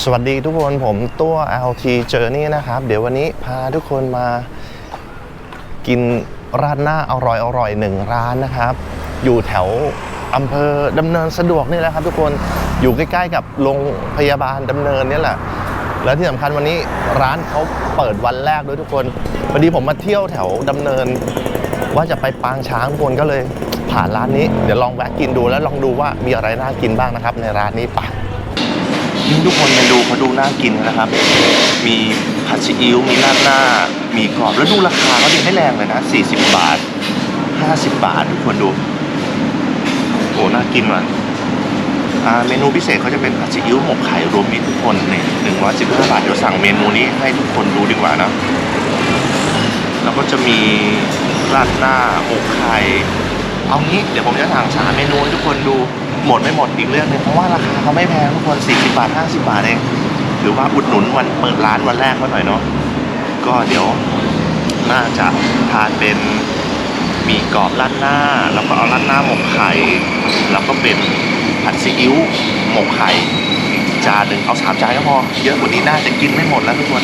สวัสดีทุกคนผมตัว LT Journey นะครับ เดี๋ยววันนี้พาทุกคนมากินราดหน้าอร่อยอร่อยหนึ่งร้านนะครับ อยู่แถวอำเภอดำเนินสะดวกนี่แหละครับ ทุกคนอยู่ใกล้ๆกับโรงพยาบาลดำเนินนี่แหละ แล้วที่สำคัญวันนี้ร้านเขาเปิดวันแรกด้วยทุกคนพอดีผมมาเที่ยวแถวดำเนิน ว่าจะไปปางช้างทุกคนก็เลยผ่านร้านนี้ เดี๋ยวลองแวะกินดูแล้วลองดูว่ามีอะไรน่ากินบ้างนะครับ ในร้านนี้ไปนี่ ทุกคนเมนูเขาดูน่ากินนะครับ มีผัดซีอิ๊วมีราดหน้า มีกรอบแล้วดูราคาเขาดีไม่แรงเลยนะ 40 บาท 50 บาททุกคนดูโอ้น่ากินว่ะเมนูพิเศษเขาจะเป็นผัดซีอิ๊วหมกไข่รวมมิตรทุกคนนี่หนึ่งร้อยสิบห้าบาทเดี๋ยวสั่งเมนูนี้ให้ทุกคนดูดีกว่านะ แล้วก็จะมีราดหน้าหมกไข่ เอางี้เดี๋ยวผมจะสั่งสามเมนูให้ทุกคนดูหมดไม่หมดอีกเรื่องหนึงเพราะว่าราคาเขาไม่แพงทุกคน40บาท50บาทเองหรือว่าอุดหนุนวันเปิดร้านวันแรกเขาหน่อยเนาะก็เดี๋ยวน่าจะทานเป็นหมีกรอบราดหน้า แล้วก็เอาราดหน้าหมกไข่แล้วก็เป็นผัดซีอิ๊วหมกไข่ จานหนึ่งเอาสามจานก็พอ เยอะกว่านี้น่าจะกินไม่หมดแล้วทุกคน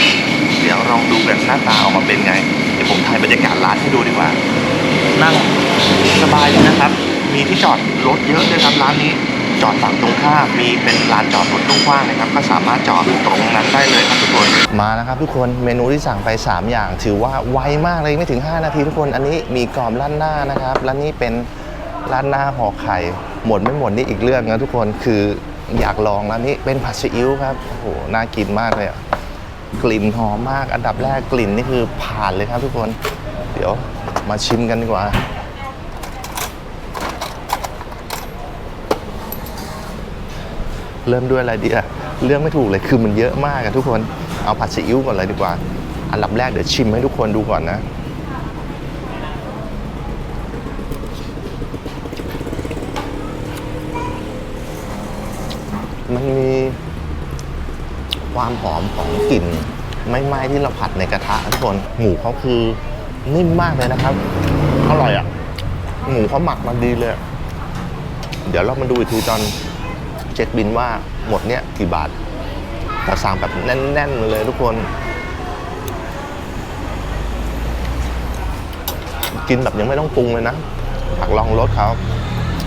เดี๋ยวลองดูแบบหน้าตาออกมาเป็นไง เดี๋ยวผมถ่ายบรรยากาศร้านให้ดูดีกว่า นั่งสบายเลยนะครับ มีที่จอดรถเยอะด้วยครับร้านนี้ จอดฝั่งตรงข้ามมีเป็นลานจอดรถกว้างๆนะครับ ก็สามารถจอดตรงนั้นได้เลยครับทุกคน มาแล้วครับทุกคน เมนูที่สั่งไป 3 อย่าง ถือว่าไวมากเลยไม่ถึง 5 นาทีทุกคน อันนี้มีกรอบร้านหน้านะครับ และนี่เป็นร้านหน้าห่อไข่ หมดไม่หมดนี่อีกเรื่องนะทุกคน คือ อยากลองร้านนี้เป็นผัดซีอิ๊วครับโอ้โหน่ากินมากเลยอะกลิ่นหอมมาก อันดับแรกกลิ่นนี่คือผ่านเลยครับทุกคน เดี๋ยวมาชิมกันดีกว่า เริ่มด้วยอะไรดีอะเรื่องไม่ถูกเลยคือมันเยอะมากอะทุกคนเอาผัดซีอิ๊วก่อนเลยดีกว่า อันดับแรกเดี๋ยวชิมให้ทุกคนดูก่อนนะ มันมีความหอมของกลิ่นไม่ไหม้ที่เราผัดในกระทะทุกคนหมูเขาคือนิ่มมากเลยนะครับ อร่อยอะหมูเขาหมักมาดีเลย เดี๋ยวเรามาดูอีกทีตอนเช็คบินว่าหมดเนี่ยกี่บาทแต่สั่งแบบแน่นๆเลยทุกคน กินแบบยังไม่ต้องปรุงเลยนะผักลองรสเขา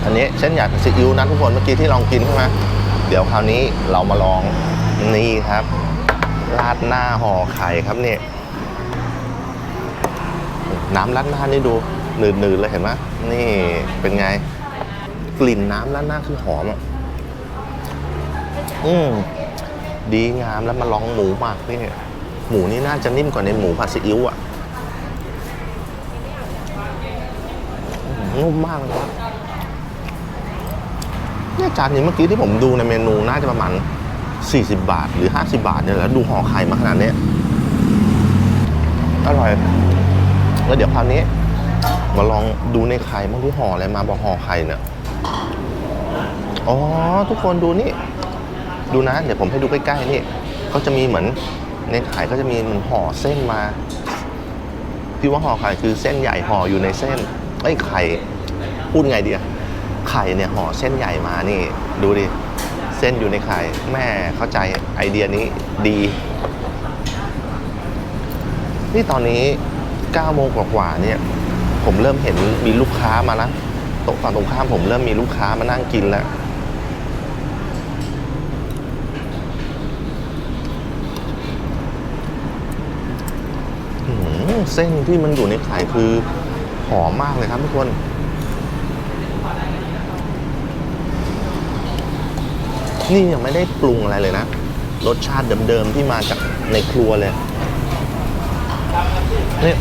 อันนี้เส้นใหญ่ผัดซีอิ๊วนะทุกคนเมื่อกี้ที่ลองกินใช่ไหม เดี๋ยวคราวนี้เรามาลองนี่ครับราดหน้าห่อไข่ครับเนี่ยน้ำราดหน้านี่ดูหนืดๆเลยเห็นไหมนี่เป็นไง กลิ่นน้ำราดหน้าคือหอมอะอืมดีงามแล้วมาลองหมูหมักนี่หมูนี่น่าจะนิ่มกว่าในหมูผัดซีอิ๊วอะนุ่มมากเลยครับ เนี่ยจานนี้เมื่อกี้ที่ผมดูในเมนูน่าจะประมาณ 40 บาทหรือ 50 บาทเนี่ยแล้วดูห่อไข่มาขนาดนี้อร่อย แล้วเดี๋ยวคราวนี้ มาลองดูในไข่บ้างที่ห่ออะไรมาบอกห่อไข่เนี่ยอ๋อ ทุกคนดูนี่ ดูนะ เดี๋ยวผมให้ดูใกล้ๆนี่เขาจะมีเหมือนในไข่ก็จะมีเหมือนห่อเส้นมาที่ว่าห่อไข่คือเส้นใหญ่ห่ออยู่ในเส้นไอ้ไข่พูดไงดีอะ ไข่เนี่ยห่อเส้นใหญ่มานี่ ดูดิ เส้นอยู่ในไข่แม่เข้าใจไอเดียนี้ดี นี่ตอนนี้9โมงกว่าๆเนี่ย ผมเริ่มเห็นมีลูกค้ามานะโต๊ะฝั่งตรงข้ามผมเริ่มมีลูกค้ามานั่งกินแล้วเส้นที่มันอยู่ในไข่คือหอมมากเลยครับทุกคน นี่ยังไม่ได้ปรุงอะไรเลยนะ รสชาติเดิมๆที่มาจากในครัวเลยนี่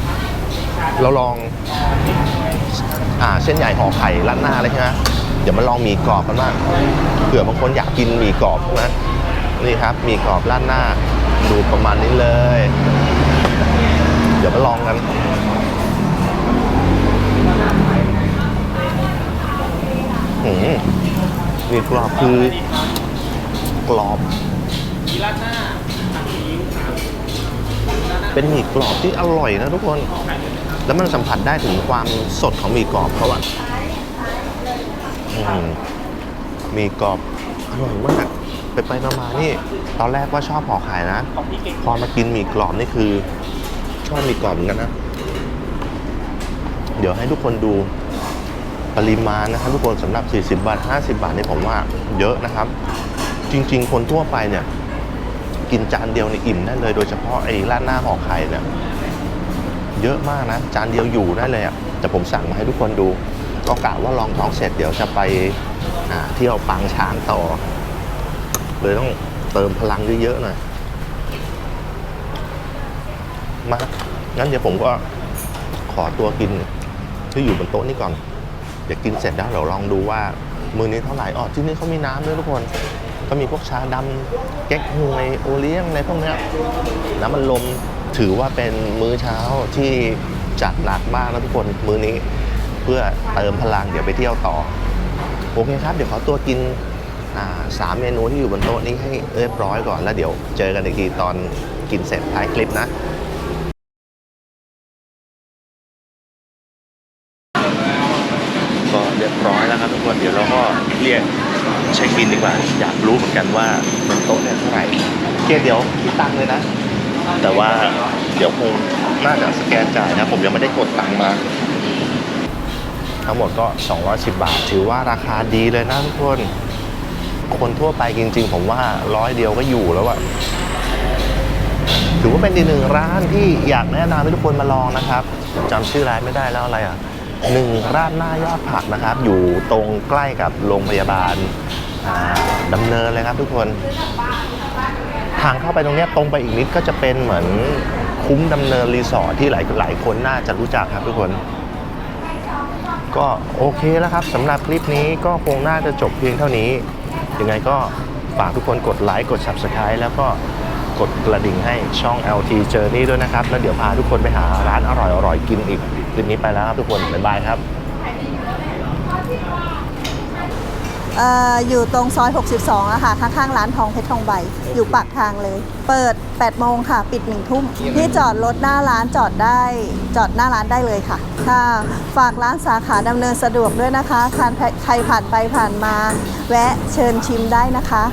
เราลอง อ่าเส้นใหญ่ห่อไข่รัดหน้าเลยใช่ไหมเดี๋ยวมาลองหมีกรอบกันบ้างเผื่อบางคนอยากกินหมี่กรอบใช่ไหมนี่ครับหมีกรอบราดหน้า ดูประมาณนี้เลย เดี๋ยวมาลองกันหืมหมีกรอบคือ กรอบเป็นหมี่กรอบที่อร่อยนะทุกคนแล้วมันสัมผัสได้ถึงความสดของหมี่กรอบเขาอะอืมหมี่กรอบอร่อยมาก ไปไปๆมาๆนี่ ตอนแรกว่าชอบห่อไข่นะพอมากินหมี่กรอบนี่คือ ชอบหมี่กรอบเหมือนกันนะ เดี๋ยวให้ทุกคนดูปริมาณนะครับทุกคนสำหรับ 40 บาท 50 บาทนี่ผมว่าเยอะนะครับ จริง ๆ คนทั่วไปเนี่ย กินจานเดียวนี่อิ่มได้เลย โดยเฉพาะไอ้ราดหน้าห่อไข่เนี่ยเยอะมากนะ จานเดียวอยู่ได้เลยอะ่ะแต่ผมสั่งมาให้ทุกคนดู ก็กะว่าลองท้องเสร็จเดี๋ยวจะไปเที่ยวปางช้างต่อ เลยต้องเติมพลังเยอะๆหน่อยมางั้นเดี๋ยวผมก็ขอตัวกินที่อยู่บนโต๊ะนี้ก่อน เดี๋ยวกินเสร็จแล้วเราลองดูว่า มือนี้เท่าไหร่อ๋อที่นี่เขามีน้ำด้วยทุกคน ก็มีพวกชาดำเก๊กฮวยโอเลี้ยงอะไรพวกเนี้ยน้ำมันลมถือว่าเป็นมื้อเช้าที่จัดหนักมากนะทุกคนมื้อนี้ เพื่อเติมพลังเดี๋ยวไปเที่ยวต่อ โอเคครับ เดี๋ยวขอตัวกินสามเมนูที่อยู่บนโต๊ะนี้ให้เรียบร้อยก่อนแล้วเดี๋ยวเจอกันอีกทีตอนกินเสร็จท้ายคลิปนะก็เรียบร้อยแล้วครับทุกคนเดี๋ยวเราก็เรียก เช็คบินดีกว่า อยากรู้เหมือนกันว่าบนโต๊ะเนี่ยเท่าไหร่เคเดี๋ยวคิดตังค์เลยนะ แต่ว่าเดี๋ยวคงน่าจะสแกนจ่ายนะ ผมยังไม่ได้กดตังค์มา ทั้งหมดก็ 210 บาท ถือว่าราคาดีเลยนะทุกคน คนทั่วไปจริง ๆ ผมว่าร้อยเดียวก็อยู่แล้วอะถือว่าเป็นอีกหนึ่งร้านที่อยากแนะนำให้ทุกคนมาลองนะครับจำชื่อร้านไม่ได้แล้วอะไรอะ หนึ่งร้านหน้ายอดผักนะครับ อยู่ตรงใกล้กับโรงพยาบาลอ่าดำเนินเลยครับทุกคน ทางเข้าไปตรงนี้ตรงไปอีกนิดก็จะเป็นเหมือนคุ้มดำเนินรีสอร์ทที่หลายหลายคนน่าจะรู้จักครับทุกคน ก็โอเคแล้วครับสำหรับคลิปนี้ก็คงน่าจะจบเพียงเท่านี้ ยังไงก็ฝากทุกคนกดไลค์กด Subscribe แล้วก็กดกระดิ่งให้ช่อง LT Journey ด้วยนะครับ แล้วเดี๋ยวพาทุกคนไปหาร้านอร่อยๆกินอีก คลิปนี้ไปแล้วครับทุกคน บ๊ายบายครับเอ่ออยู่ตรงซอย 62อะค่ะ ข้างๆ ร้านทองเพชรทองใบ อยู่ปากทางเลย เปิด 8 โมงค่ะ ปิด 1 ทุ่ม ที่จอดรถหน้าร้านจอดได้ จอดหน้าร้านได้เลยค่ะ ค่ะ ฝากร้านสาขาดำเนินสะดวกด้วยนะคะ ใครใครผ่านไปผ่านมา แวะเชิญชิมได้นะคะ